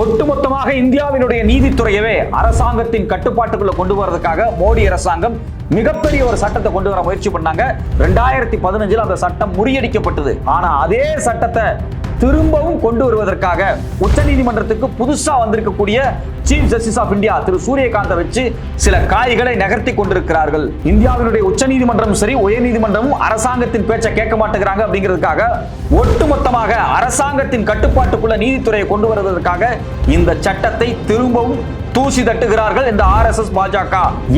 ஒட்டுமொத்தமாக இந்தியாவினுடைய நீதித்துறையவே அரசாங்கத்தின் கட்டுப்பாட்டுக்குள்ள கொண்டு வரதுக்காக மோடி அரசாங்கம் மிகப்பெரிய ஒரு சட்டத்தை கொண்டு வர முயற்சி பண்ணாங்க. ரெண்டாயிரத்தி பதினஞ்சில் அந்த சட்டம் முறியடிக்கப்பட்டது. ஆனா அதே சட்டத்தை திரும்பவும் கொண்டு வருவதற்காக உச்சநீதிமன்றத்துக்கு புதுசா வந்திருக்கக்கூடிய சீஃப் ஜஸ்டிஸ் ஆஃப் இந்தியா திரு. சூரியகாந்த வச்சு சில காய்களை நகர்த்தி கொண்டிருக்கிறார்கள். இந்தியாவினுடைய உச்சநீதிமன்றம் சரி உயர்நீதிமன்றமும் அரசாங்கத்தின் பேச்சை கேட்க மாட்டேங்கிறாங்க அப்படிங்கிறதுக்காக ஒட்டுமொத்தமாக அரசாங்கத்தின் கட்டுப்பாட்டுக்குள்ள நீதித்துறையை கொண்டு வருவதற்காக இந்த சட்டத்தை திரும்பவும் தூசி தட்டுகிறார்கள் இந்த ஆர்எஸ்எஸ் பாஜக.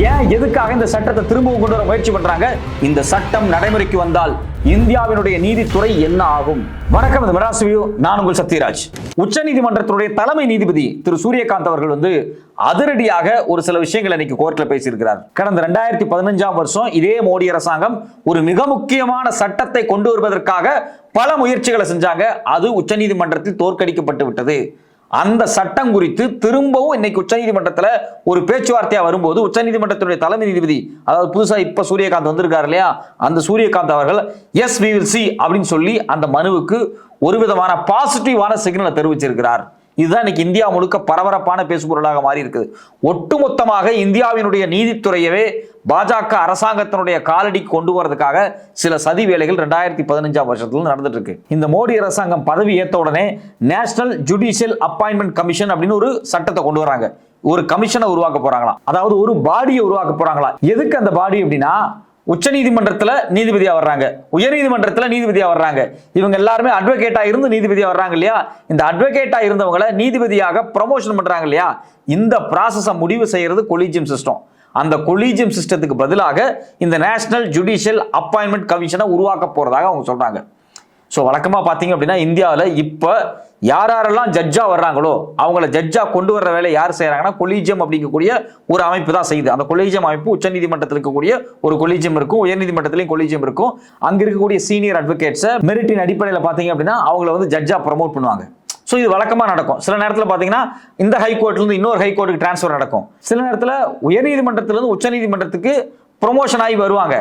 ஏன் எதுக்காக இந்த சட்டத்தை திரும்பவும் கொண்டு வர முயற்சி பண்றாங்க? இந்த சட்டம் நடைமுறைக்கு வந்தால் இந்தியாவினுடைய நீதித்துறை என்ன ஆகும்? வணக்கம் இது மெட்ராஸ் வியூ. நான் உங்கள் சத்யராஜ். உச்சநீதிமன்றத்தினுடைய தலைமை நீதிபதி திரு சூரியகாந்த் அவர்கள் வந்து அதிரடியாக ஒரு சில விஷயங்கள் இன்னைக்கு கோர்ட்ல பேசியிருக்கிறார். கடந்த ரெண்டாயிரத்தி பதினஞ்சாம் வருஷம் இதே மோடி அரசாங்கம் ஒரு மிக முக்கியமான சட்டத்தை கொண்டு வருவதற்காக பல முயற்சிகளை செஞ்சாங்க. அது உச்ச நீதிமன்றத்தில் தோற்கடிக்கப்பட்டு விட்டது. அந்த சட்டம் குறித்து திரும்பவும் இன்னைக்கு உச்சநீதிமன்றத்தில் ஒரு பேச்சுவார்த்தையா வரும்போது உச்சநீதிமன்றத்தினுடைய தலைமை நீதிபதி அதாவது புதுசா இப்ப சூரியகாந்த் வந்திருக்காரு இல்லையா? அந்த சூரியகாந்த் அவர்கள் எஸ் வி வில் சி அப்படின்னு சொல்லி அந்த மனுவுக்கு ஒரு விதமான பாசிட்டிவான சிக்னலை தெரிவிச்சிருக்கிறார். இதுதான் இன்னைக்கு இந்தியா முழுக்க பரபரப்பான பேசுபொருளாக மாறி இருக்குது. ஒட்டுமொத்தமாக இந்தியாவினுடைய நீதித்துறையவே பாஜக அரசாங்கத்தினுடைய காலடி கொண்டு வரதுக்காக சில சதி வேலைகள் ரெண்டாயிரத்தி பதினஞ்சாம் வருஷத்துல நடந்துட்டு இருக்கு. இந்த மோடி அரசாங்கம் பதவி ஏத்த உடனே நேஷனல் ஜுடிஷியல் அப்பாயின்மெண்ட் கமிஷன் அப்படின்னு ஒரு சட்டத்தை கொண்டு வராங்க ஒரு கமிஷனை உருவாக்க போறாங்களாம். அதாவது ஒரு பாடியை உருவாக்க போறாங்களா எதுக்கு அந்த பாடி அப்படின்னா உச்ச நீதிமன்றத்தில் நீதிபதியாக வர்றாங்க. உயர் நீதிபதியாக நீதிபதியா வர்றாங்க. இவங்க எல்லாருமே அட்வொகேட்டாக இருந்து நீதிபதியாக வர்றாங்க இல்லையா? இந்த அட்வொகேட்டாக இருந்தவங்களை நீதிபதியாக ப்ரமோஷன் பண்ணுறாங்க இல்லையா? இந்த ப்ராசஸை முடிவு செய்கிறது கொலீஜியம் சிஸ்டம் அந்த கொலீஜியம் சிஸ்டத்துக்கு பதிலாக இந்த நேஷனல் ஜுடிஷியல் அப்பாயின்மெண்ட் கமிஷனை உருவாக்க போறதாக அவங்க சொல்கிறாங்க ஸோ வழக்கமாக பார்த்தீங்க அப்படின்னா இந்தியாவில் இப்போ யார் யாரெல்லாம் ஜட்ஜாக வர்றாங்களோ அவங்கள ஜட்ஜாக கொண்டு வர்ற வேலை யார் செய்கிறாங்கன்னா கொலீஜியம் அப்படிங்கக்கூடிய ஒரு அமைப்பு தான் செய்யுது. அந்த கொலீஜியம் அமைப்பு உச்சநீதிமன்றத்தில் இருக்கக்கூடிய ஒரு கொலீஜியம் இருக்கும் உயர்நீதிமன்றத்திலையும் கொலீஜியம் இருக்கும். அங்கே இருக்கக்கூடிய சீனியர் அட்வொகேட்ஸை மெரிட்டின் அடிப்படையில் பார்த்தீங்க அப்படின்னா அவங்கள வந்து ஜட்ஜாக ப்ரமோட் பண்ணுவாங்க. ஸோ இது வழக்கமாக நடக்கும். சில நேரத்தில் பார்த்தீங்கன்னா இந்த ஹைகோர்ட்லேருந்து இன்னொரு ஹைகோர்ட்டுக்கு ட்ரான்ஸ்ஃபர் நடக்கும். சில நேரத்தில் உயர்நீதிமன்றத்திலேருந்து உச்சநீதிமன்றத்துக்கு ப்ரொமோஷன் ஆகி வருவாங்க.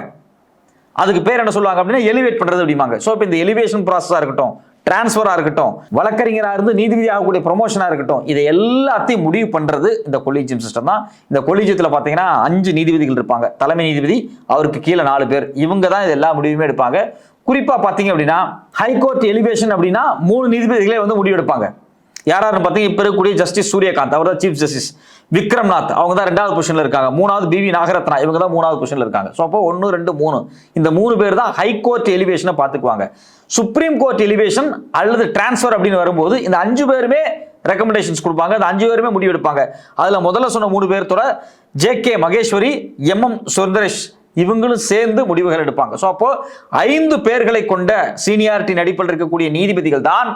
அதுக்கு பேர் என்ன சொல்லுவாங்க அப்படின்னா எலிவேட் பண்றது அப்படிம்பாங்க. ஸோ இப்போ இந்த எலிவேஷன் ப்ராசஸாக இருக்கட்டும் டிரான்ஸ்ஃபராக இருக்கட்டும் வழக்கறிஞராக இருந்து நீதிபதி ஆகக்கூடிய ப்ரொமோஷனாக இருக்கட்டும் இதை எல்லாத்தையும் முடிவு பண்ணுறது இந்த கொலீஜியம் சிஸ்டம் தான். இந்த கொலீஜியத்தில் பார்த்தீங்கன்னா அஞ்சு நீதிபதிகள் இருப்பாங்க. தலைமை நீதிபதி அவருக்கு கீழே நாலு பேர். இவங்க தான் இது எல்லா முடிவுமே எடுப்பாங்க. குறிப்பாக பார்த்தீங்க அப்படின்னா ஹைகோர்ட் எலிவேஷன் அப்படின்னா மூணு நீதிபதிகளே வந்து முடிவு எடுப்பாங்க. யாராருன்னு இப்போ இருக்கக்கூடிய ஜஸ்டிஸ் சூரியகாந்த் அவர் தான் சீஃப் ஜஸ்டிஸ் விக்ரம்நாத் அவங்க தான் ரெண்டாவது பொசிஷனில் இருக்காங்க. மூணாவது பிவி நாகரத்னா இவங்க தான் மூணாவது பொசிஷனில் இருக்காங்க. ஸோ அப்போ ஒன்று ரெண்டு மூணு. இந்த மூணு பேர் தான் ஹைகோர்ட் எலிவேஷனை பார்த்துக்குவாங்க. சுப்ரீம் கோர்ட் எலிவேஷன் அல்லது டிரான்ஸ்ஃபர் அப்படின்னு வரும்போது இந்த அஞ்சு பேருமே ரெக்கமெண்டேஷன்ஸ் கொடுப்பாங்க. அந்த அஞ்சு பேருமே முடிவெடுப்பாங்க அதில் முதல்ல சொன்ன மூணு பேர்த்தோட J K Maheshwari M M Sundresh இவங்களும் சேர்ந்து முடிவுகள் எடுப்பாங்க. ஸோ அப்போ ஐந்து பேர்களை கொண்ட சீனியாரிட்டியின் அடிப்படையில் இருக்கக்கூடிய நீதிபதிகள் தான்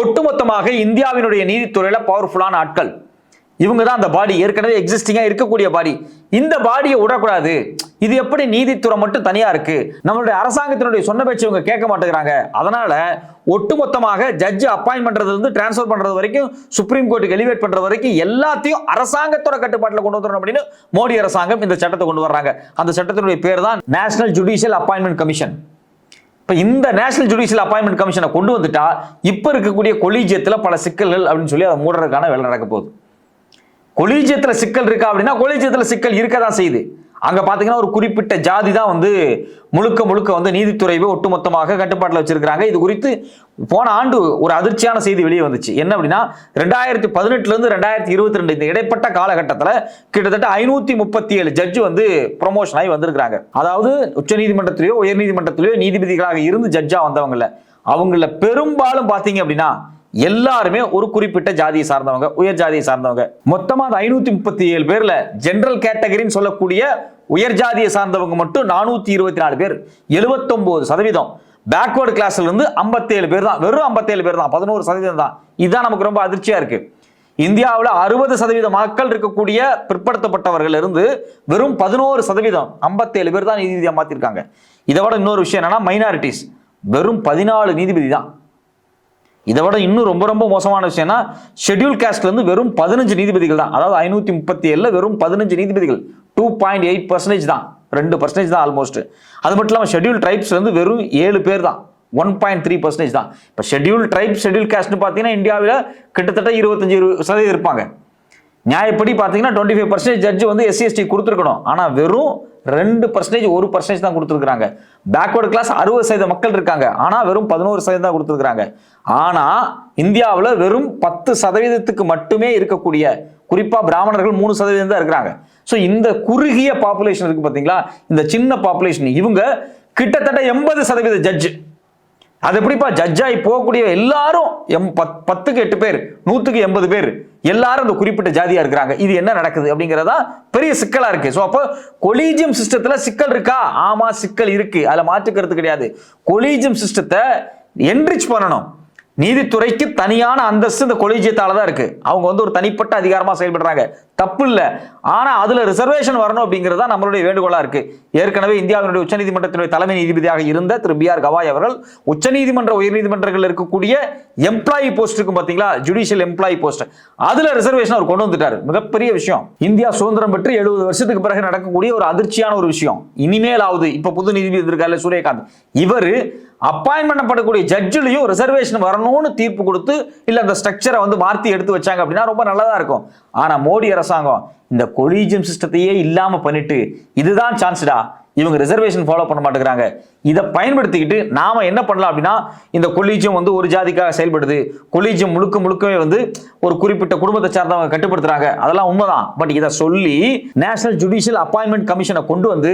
ஒட்டுமொத்தமாக இந்தியாவினுடைய நீதித்துறையில் பவர்ஃபுல்லான ஆட்கள். இவங்க தான் அந்த பாடி ஏற்கனவே எக்ஸிஸ்டிங்காக இருக்கக்கூடிய பாடி இந்த பாடியை விடக்கூடாது. இது எப்படி நீதித்துறை மட்டும் தனியாக இருக்கு? நம்மளுடைய அரசாங்கத்தினுடைய சொன்ன பேச்சு இவங்க கேட்க மாட்டேங்கிறாங்க. அதனால ஒட்டுமொத்தமாக ஜட்ஜ் அப்பாயின் பண்ணுறதுலேருந்து டிரான்ஸ்ஃபர் பண்ணுறது வரைக்கும் சுப்ரீம் கோர்ட்டுக்கு எலிவேட் பண்ணுறது வரைக்கும் எல்லாத்தையும் அரசாங்கத்தோட கட்டுப்பாட்டில் கொண்டு வந்துடணும் அப்படின்னு மோடி அரசாங்கம் இந்த சட்டத்தை கொண்டு வர்றாங்க. அந்த சட்டத்தினுடைய பேர் தான் நேஷனல் ஜுடிஷியல் அப்பாயின்மெண்ட் கமிஷன் இப்போ இந்த நேஷனல் ஜுடிஷியல் அப்பாயின்மெண்ட் கமிஷனை கொண்டு வந்துட்டா இப்போ இருக்கக்கூடிய கொலீஜியத்தில் பல சிக்கல்கள் அப்படின்னு சொல்லி அதை மூடுறதுக்கான வேலை நடக்க போகுது. கொலீஜியத்தில் சிக்கல் இருக்கா அப்படின்னா கொலீஜியத்தில் சிக்கல் இருக்க தான் செய்யுது. அங்கே பார்த்தீங்கன்னா ஒரு குறிப்பிட்ட ஜாதி தான் வந்து முழுக்க முழுக்க வந்து நீதித்துறையவே ஒட்டுமொத்தமாக கட்டுப்பாட்டில் வச்சிருக்கிறாங்க. இது குறித்து போன ஆண்டு ஒரு அதிர்ச்சியான செய்தி வெளியே வந்துச்சு. என்ன அப்படின்னா ரெண்டாயிரத்தி பதினெட்டுலேருந்து ரெண்டாயிரத்தி இருபத்தி ரெண்டு இந்த இடைப்பட்ட காலகட்டத்தில் கிட்டத்தட்ட ஐநூற்றி முப்பத்தி ஏழு ஜட்ஜு வந்து ப்ரொமோஷன் ஆகி வந்திருக்கிறாங்க. அதாவது உச்சநீதிமன்றத்திலேயோ உயர்நீதிமன்றத்திலேயோ நீதிபதிகளாக இருந்து ஜட்ஜாக வந்தவங்கள அவங்கள பெரும்பாலும் பார்த்தீங்க அப்படின்னா எல்லாருமே ஒரு குறிப்பிட்ட ஜாதியை சார்ந்தவங்க உயர் ஜாதியை சார்ந்தவங்க. மொத்தமாக அந்த ஐநூத்தி முப்பத்தி ஏழு பேர்ல ஜென்ரல் கேட்டகரின்னு சொல்லக்கூடிய உயர் ஜாதியை சார்ந்தவங்க மட்டும் நானூத்தி இருபத்தி நாலு பேர். எழுபத்தொன்பது சதவீதம். பேக்வர்டு கிளாஸ்ல இருந்து ஐம்பத்தேழு பேர் தான். வெறும் ஐம்பத்தேழு பேர் தான். பதினோரு சதவீதம் தான். இதுதான் நமக்கு ரொம்ப அதிர்ச்சியா இருக்கு. இந்தியாவில் அறுபது சதவீத மக்கள் இருக்கக்கூடிய பிற்படுத்தப்பட்டவர்கள் இருந்து வெறும் பதினோரு சதவீதம். ஐம்பத்தேழு பேர் தான் நீதிபதியாக மாற்றிருக்காங்க இதை விட இன்னொரு விஷயம் என்னன்னா மைனாரிட்டிஸ் வெறும் பதினாலு நீதிபதி தான். இதை விட இன்னும் ரொம்ப ரொம்ப மோசமான விஷயம்னா ஷெட்யூல் காஸ்ட்லேருந்து வெறும் பதினஞ்சு நீதிபதிகள் தான். அதாவது ஐநூற்றி முப்பத்தி ஏழில் வெறும் பதினஞ்சு நீதிபதிகள். டூ பாயிண்ட் எயிட் பர்சன்டேஜ் தான். ரெண்டு பர்சன்டேஜ் தான் ஆல்மோஸ்ட் அது மட்டும் இல்லாமல் ஷெட்யூல் ட்ரைப்ஸ் வந்து வெறும் ஏழு பேர் தான். ஒன் பாயிண்ட் த்ரீ பர்சன்டேஜ் தான். இப்போ ஷெட்யூல் ட்ரைப் ஷெட்யூல் காஸ்ட்னு பார்த்தீங்கன்னா இந்தியாவில் கிட்டத்தட்ட இருபத்தஞ்சு இருபது சதவீதம் இருப்பாங்க. நியாயப்படி பார்த்தீங்கன்னா டுவெண்ட்டி ஃபைவ் பர்சன்டேஜ் ஜட்ஜ் வந்து எஸ்சிஎஸ்டி கொடுத்துருக்கணும். ஆனால் வெறும் ரெண்டு பர்சன்டேஜ் ஒரு பர்சன்டேஜ் தான் கொடுத்துருக்காங்க பேக்வர்டு கிளாஸ் அறுபது சதவீத மக்கள் இருக்காங்க. ஆனால் வெறும் பதினோரு சதவீதம் தான் கொடுத்துருக்காங்க ஆனால் இந்தியாவில் வெறும் பத்து சதவீதத்துக்கு மட்டுமே இருக்கக்கூடிய குறிப்பாக பிராமணர்கள் மூணு சதவீதம் தான் இருக்கிறாங்க. ஸோ இந்த குறுகிய பாப்புலேஷன் இருக்கு பார்த்தீங்களா இந்த சின்ன பாப்புலேஷன் இவங்க கிட்டத்தட்ட எண்பது சதவீத ஜட்ஜ் அது எப்படிப்பா? ஜட்ஜாகி போகக்கூடிய எல்லாரும் எம் பத் பத்துக்கு எட்டு பேர் நூற்றுக்கு எண்பது பேர். எல்லாரும் அந்த குறிப்பிட்ட ஜாதியா இருக்கிறாங்க. இது என்ன நடக்குது அப்படிங்கிறதா பெரிய சிக்கலா இருக்கு. ஸோ அப்போ கொலீஜியம் சிஸ்டத்துல சிக்கல் இருக்கா? ஆமா சிக்கல் இருக்கு. அதுல மாற்றுக்கிறது கிடையாது. கொலீஜியம் சிஸ்டத்தை என்ரிச் பண்ணணும். நீதித்துறைக்கு தனியான அந்தஸ்து இந்த கொலீஜியத்தால தான் இருக்கு. அவங்க வந்து ஒரு தனிப்பட்ட அதிகாரமா செயல்படுறாங்க. தப்பு இல்லை ஆனா அதுல ரிசர்வேஷன் வரணும் அப்படிங்கிறது தான் நம்மளுடைய வேண்டுகோளா இருக்கு. ஏற்கனவே இந்தியாவினுடைய உச்சநீதிமன்றத்தினுடைய தலைமை நீதிபதியாக இருந்த திரு பி ஆர் கவாய் அவர்கள் உச்சநீதிமன்ற உயர்நீதிமன்றங்கள் இருக்கக்கூடிய எம்ப்ளாயி போஸ்ட் இருக்கும் பாத்தீங்களா? ஜுடிஷியல் எம்ப்ளாயி போஸ்ட் அதுல ரிசர்வேஷன் அவர் கொண்டு வந்துட்டார். மிகப்பெரிய விஷயம். இந்தியா சுதந்திரம் பெற்று எழுபது வருஷத்துக்கு பிறகு நடக்கக்கூடிய ஒரு அதிர்ச்சியான ஒரு விஷயம். இனிமேலாவது இப்ப புது நீதிபதி இருக்காரு சூரியகாந்த். இவர் அப்பாயின்மெண்ட் பண்ணப்படக்கூடிய ஜட்ஜிலையும் ரிசர்வேஷன் வரணும்னு தீர்ப்பு கொடுத்து இல்லை அந்த ஸ்ட்ரக்சரை வந்து மாற்றி எடுத்து வச்சாங்க அப்படின்னா ரொம்ப நல்லதா இருக்கும். ஆனா மோடி அரசு அரசாங்கம் இந்த கொலீஜியம் சிஸ்டத்தையே இல்லாமல் பண்ணிட்டு இதுதான் சான்ஸ்டா இவங்க ரிசர்வேஷன் ஃபாலோ பண்ண மாட்டேங்கிறாங்க. இதை பயன்படுத்திக்கிட்டு நாம என்ன பண்ணலாம் அப்படின்னா இந்த கொலீஜியம் வந்து ஒரு ஜாதிக்காக செயல்படுது. கொலீஜியம் முழுக்க முழுக்கவே வந்து ஒரு குறிப்பிட்ட குடும்பத்தை சார்ந்தவங்க கட்டுப்படுத்துறாங்க. அதெல்லாம் உண்மைதான். பட் இதை சொல்லி நேஷனல் ஜுடிஷியல் அப்பாயின்மெண்ட் கமிஷனை கொண்டு வந்து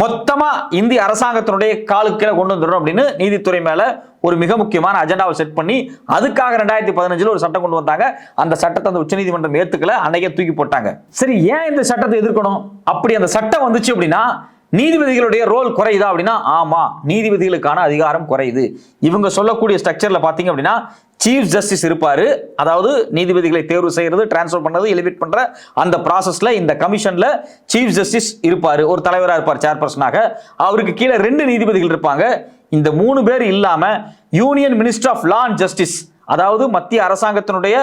மொத்தமா இந்திய அரசாங்கத்தினுடைய காலுக்கீழே கொண்டு வந்துடும் அப்படின்னு நீதித்துறை மேல ஒரு மிக முக்கியமான அஜெண்டாவை செட் பண்ணி அதுக்காக ரெண்டாயிரத்தி பதினஞ்சுல ஒரு சட்டம் கொண்டு வந்தாங்க. அந்த சட்டத்தை அந்த உச்சநீதிமன்றம் ஏத்துக்கல. அன்னைக்கே தூக்கி போட்டாங்க. சரி ஏன் இந்த சட்டத்தை எதிர்க்கணும்? அப்படி அந்த சட்டம் வந்துச்சு அப்படின்னா நீதிபதிகளுடைய ரோல் குறையுதா அப்படின்னா ஆமா நீதிபதிகளுக்கான அதிகாரம் குறையுது. இவங்க சொல்லக்கூடிய ஸ்ட்ரக்சர்ல பாத்தீங்க அப்படின்னா சீஃப் ஜஸ்டிஸ் இருப்பாரு. அதாவது நீதிபதிகளை தேர்வு செய்யறது டிரான்ஸ்ஃபர் பண்றது எலிவேட் பண்ற அந்த ப்ராசஸ்ல இந்த கமிஷன்ல சீஃப் ஜஸ்டிஸ் இருப்பாரு. ஒரு தலைவராக இருப்பார் சேர்பர்சனாக அவருக்கு கீழே ரெண்டு நீதிபதிகள் இருப்பாங்க. இந்த மூணு பேர் இல்லாம union minister of law and justice அதாவது மத்திய அரசாங்கத்தினுடைய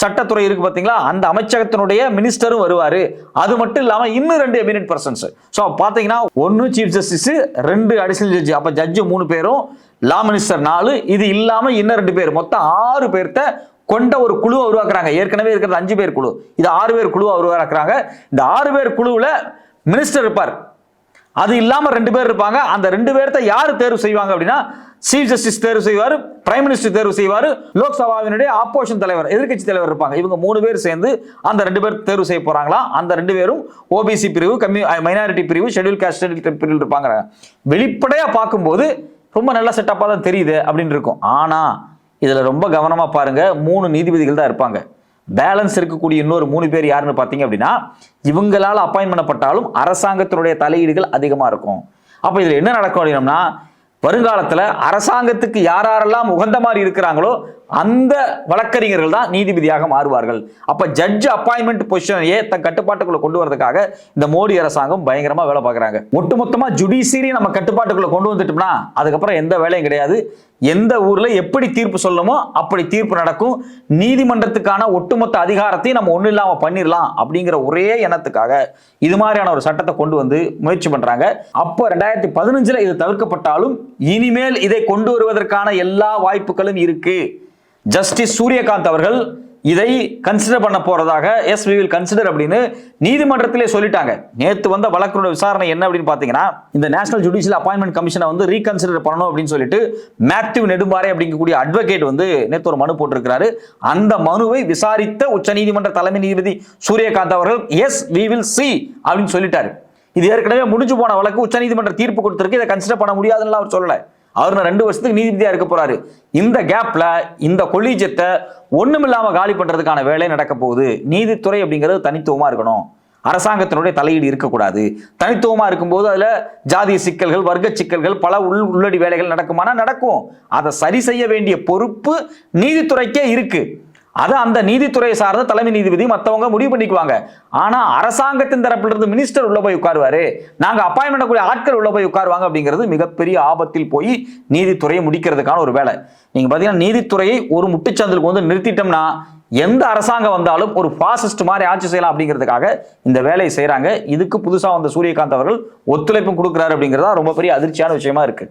சட்டத்துறை இருக்கு பார்த்தீங்களா அந்த அமைச்சகத்தினுடைய மினிஸ்டரும் வருவார். அது மட்டும் இல்லாமல் இன்னும் ரெண்டு எமினட் பர்சன்ஸ் ஸோ பார்த்தீங்கன்னா ஒன்று சீஃப் ஜஸ்டிஸ் ரெண்டு அடிஷனல் ஜட்ஜி அப்போ ஜட்ஜு மூணு பேரும் லா மினிஸ்டர் நாலு. இது இல்லாமல் இன்னும் ரெண்டு பேர். மொத்தம் ஆறு பேர்த்த கொண்ட ஒரு குழுவை உருவாக்குறாங்க. ஏற்கனவே இருக்கிறது அஞ்சு பேர் குழு. இது ஆறு பேர் குழுவை உருவாக்குறாங்க. இந்த ஆறு பேர் குழுவில் மினிஸ்டர் இருப்பார். அது இல்லாமல் ரெண்டு பேர் இருப்பாங்க. அந்த ரெண்டு பேர்த்த யார் தேர்வு செய்வாங்க அப்படின்னா சீஃப் ஜஸ்டிஸ் தேர்வு செய்வார் பிரைம் மினிஸ்டர் தேர்வு செய்வார் லோக்சபாவினுடைய ஆப்போசிஷன் தலைவர் எதிர்க்கட்சி தலைவர் இருப்பாங்க. இவங்க மூணு பேர் சேர்ந்து அந்த ரெண்டு பேர் தேர்வு செய்ய போறாங்களா? அந்த ரெண்டு பேரும் ஓபிசி பிரிவு கம்மி மைனாரிட்டி பிரிவு ஷெட்யூல் காஸ்ட் ஷெட்யூல் பிரிவு இருப்பாங்க. வெளிப்படையாக பார்க்கும்போது ரொம்ப நல்ல செட்டப்பாக தான் தெரியுது அப்படின்னு இருக்கும். ஆனால் இதில் ரொம்ப கவனமாக பாருங்கள் மூணு நீதிபதிகள் தான் இருப்பாங்க. பேலன்ஸ் இருக்கக்கூடிய இன்னொரு மூணு பேர் யாருன்னு பார்த்தீங்க அப்படின்னா இவங்களால் அப்பாயின் பண்ணப்பட்டாலும் அரசாங்கத்தினுடைய தலையீடுகள் அதிகமாக இருக்கும். அப்போ இதில் என்ன நடக்கும் அப்படின்னம்னா வருங்காலத்தில் அரசாங்கத்துக்கு யார் யாரெல்லாம் உகந்த மாதிரி இருக்கிறாங்களோ அந்த வழக்கறிஞர்கள் தான் நீதிபதியாக மாறுவார்கள். அப்போ ஜட்ஜ் அப்பாயின்மெண்ட் பொசிஷனையே தன் கட்டுப்பாட்டுக்குள்ளே கொண்டு வரதுக்காக இந்த மோடி அரசாங்கம் பயங்கரமாக வேலை பார்க்குறாங்க. ஒட்டுமொத்தமாக ஜுடிஷியரி நம்ம கட்டுப்பாட்டுக்குள்ளே கொண்டு வந்துட்டோம்னா அதுக்கப்புறம் எந்த வேலையும் கிடையாது. எந்த ஊர்ல எப்படி தீர்ப்பு சொல்லணுமோ அப்படி தீர்ப்பு நடக்கும். நீதிமன்றத்துக்கான ஒட்டுமொத்த அதிகாரத்தையும் நம்ம ஒன்றும் இல்லாம பண்ணிடலாம் அப்படிங்கிற ஒரே எண்ணத்துக்காக இது மாதிரியான ஒரு சட்டத்தை கொண்டு வந்து முயற்சி பண்றாங்க. அப்போ ரெண்டாயிரத்தி பதினஞ்சுல இது தவிர்க்கப்பட்டாலும் இனிமேல் இதை கொண்டு வருவதற்கான எல்லா வாய்ப்புகளும் இருக்கு. ஜஸ்டிஸ் சூரியகாந்த் அவர்கள் இதை கன்சிடர் பண்ண போறதாக எஸ் வி வில் கன்சிடர் அப்படின்னு நீதிமன்றத்திலே சொல்லிட்டாங்க. நேற்று வந்த வழக்கினுடைய விசாரணை என்ன அப்படின்னு பாத்தீங்கன்னா இந்த நேஷனல் ஜுடிஷியல் அப்பாயின்மெண்ட் கமிஷனை வந்து ரீகன்சிடர் பண்ணணும் அப்படின்னு சொல்லிட்டு மேத்யூ நெடும்பாறை அப்படிங்கக்கூடிய அட்வொகேட் வந்து நேற்று ஒரு மனு போட்டிருக்கிறாரு. அந்த மனுவை விசாரித்த உச்சநீதிமன்ற தலைமை நீதிபதி சூரியகாந்த் அவர்கள் எஸ் வி வில் சி அப்படின்னு சொல்லிட்டாரு. இது ஏற்கனவே முடிஞ்சு போன வழக்கு உச்சநீதிமன்ற தீர்ப்பு கொடுத்திருக்கு இதை கன்சிடர் பண்ண முடியாதுன்னு அவர் சொல்லலை. அவர் நான் ரெண்டு வருஷத்துக்கு நீதிபதியா இருக்க போறாரு. இந்த கேப்ல இந்த கொலீஜத்தை ஒண்ணுமில்லாம காலி பண்றதுக்கான வேலை நடக்க போகுது. நீதித்துறை அப்படிங்கிறது தனித்துவமா இருக்கணும். அரசாங்கத்தினுடைய தலையீடு இருக்கக்கூடாது. தனித்துவமா இருக்கும்போது அதுல ஜாதிய சிக்கல்கள் வர்க்க சிக்கல்கள் பல உள் உள்ளடி வேலைகள் நடக்குமானா நடக்கும். அதை சரி செய்ய வேண்டிய பொறுப்பு நீதித்துறைக்கே இருக்கு. அதை அந்த நீதித்துறையை சார்ந்த தலைமை நீதிபதி மற்றவங்க முடிவு பண்ணிக்குவாங்க. ஆனா அரசாங்கத்தின் தரப்புல இருந்து மினிஸ்டர் உள்ள போய் உட்காருவாரு. நாங்க அப்பாயின்மெண்ட் கூடிய ஆட்கள் உள்ள போய் உட்காருவாங்க அப்படிங்கிறது மிகப்பெரிய ஆபத்தில் போய் நீதித்துறையை முடிக்கிறதுக்கான ஒரு வேலை. நீங்க பாத்தீங்கன்னா நீதித்துறையை ஒரு முட்டுச்சந்திலுக்கு வந்து நிறுத்திட்டோம்னா எந்த அரசாங்கம் வந்தாலும் ஒரு பாசிஸ்ட் மாதிரி ஆட்சி செய்யலாம் அப்படிங்கிறதுக்காக இந்த வேலையை செய்கிறாங்க இதுக்கு புதுசா வந்த சூரியகாந்த் அவர்கள் ஒத்துழைப்பும் கொடுக்குறாரு அப்படிங்கிறதா ரொம்ப பெரிய அதிர்ச்சியான விஷயமா இருக்கு.